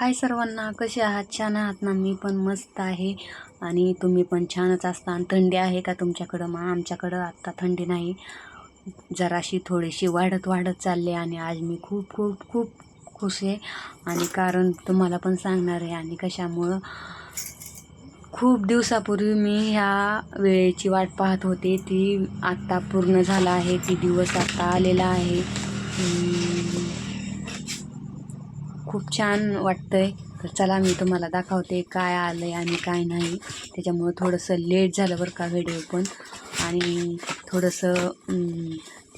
हाय सर्वांना कसे आहात? छान आहात ना? मी पण मस्त आहे. आणि तुम्ही पण छानच असता. आणि थंडी आहे का तुमच्याकडं? मग आमच्याकडं आत्ता थंडी नाही. जराशी थोडीशी वाढत वाढत चालली आणि आज मी खूप खूप खूप खुश आहे. आणि कारण तुम्हाला पण सांगणार आहे आणि कशामुळं खूप दिवसापूर्वी मी ह्या वेळेची वाट पाहत होते. ती आत्ता पूर्ण झाला आहे. ती दिवस आत्ता आलेला आहे. खूप छान वाटतंय. तर चला मी तुम्हाला दाखवते काय आलं आहे आणि काय नाही. त्याच्यामुळं थोडंसं लेट झालं बरं का व्हिडिओ पण. आणि थोडंसं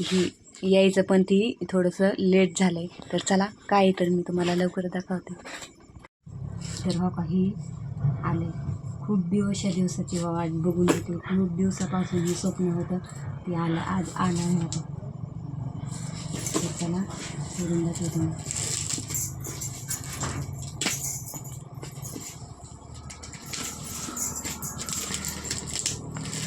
ही यायचं पण ती थोडंसं लेट झालं आहे तर चला काय तर मी तुम्हाला लवकर दाखवते. तर बाबा ही आले खूप दिवस या दिवसाची वाट बघून घेते खूप दिवसापासून हे स्वप्न होतं ते आलं आज आलं आहे तर चला सोडून दाखवतो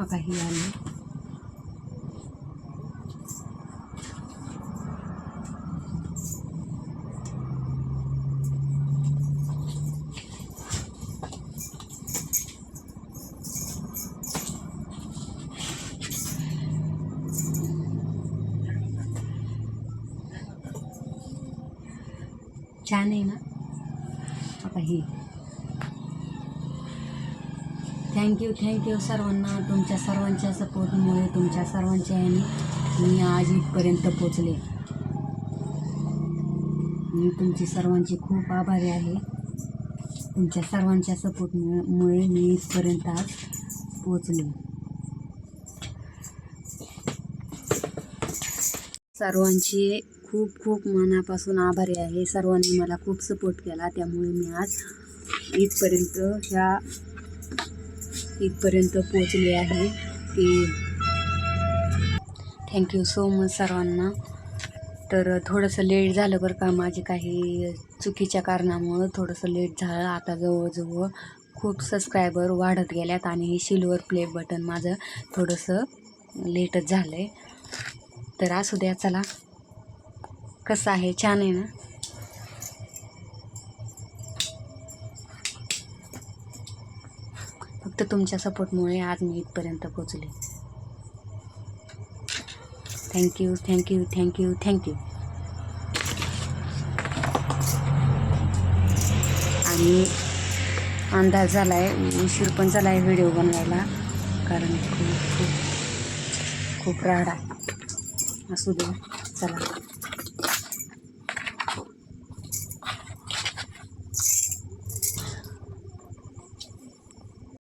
मी. हो काही आले छान आहे ना आता ही थँक्यू थँक्यू सर्वांना तुमच्या सर्वांच्या सपोर्टमुळे तुमच्या सर्वांच्या याने मी आज इथपर्यंत पोचले. मी तुमची सर्वांची खूप आभारी आहे. तुमच्या सर्वांच्या सपोर्टमुळे मी इथपर्यंत आज पोचले. सर्वांची खूप खूप मनापासून आभारी आहे. सर्वांनी मला खूप सपोर्ट केला. त्यामुळे मी आज इथपर्यंत ह्या इथपर्यंत पोचले आहे. की थँक्यू सो मच सर्वांना. तर थोडंसं लेट झालं बरं का माझे काही चुकीच्या कारणामुळं. थोडंसं लेट झालं. आता जवळजवळ खूप सबस्क्रायबर वाढत गेल्यात आणि हे सिल्वर प्ले बटन माझं थोडंसं लेटच झालं आहे तर असू द्या चला. कसं आहे? छान आहे ना? फक्त तुमच्या सपोर्टमुळे आज मी इथपर्यंत पोचले थँक्यू थँक्यू थँक्यू थँक्यू आणि अंदाज झाला आहे उशीर पण झाला आहे व्हिडिओ बनवायला कारण खूप खूप खूप राडा. असू दे चला.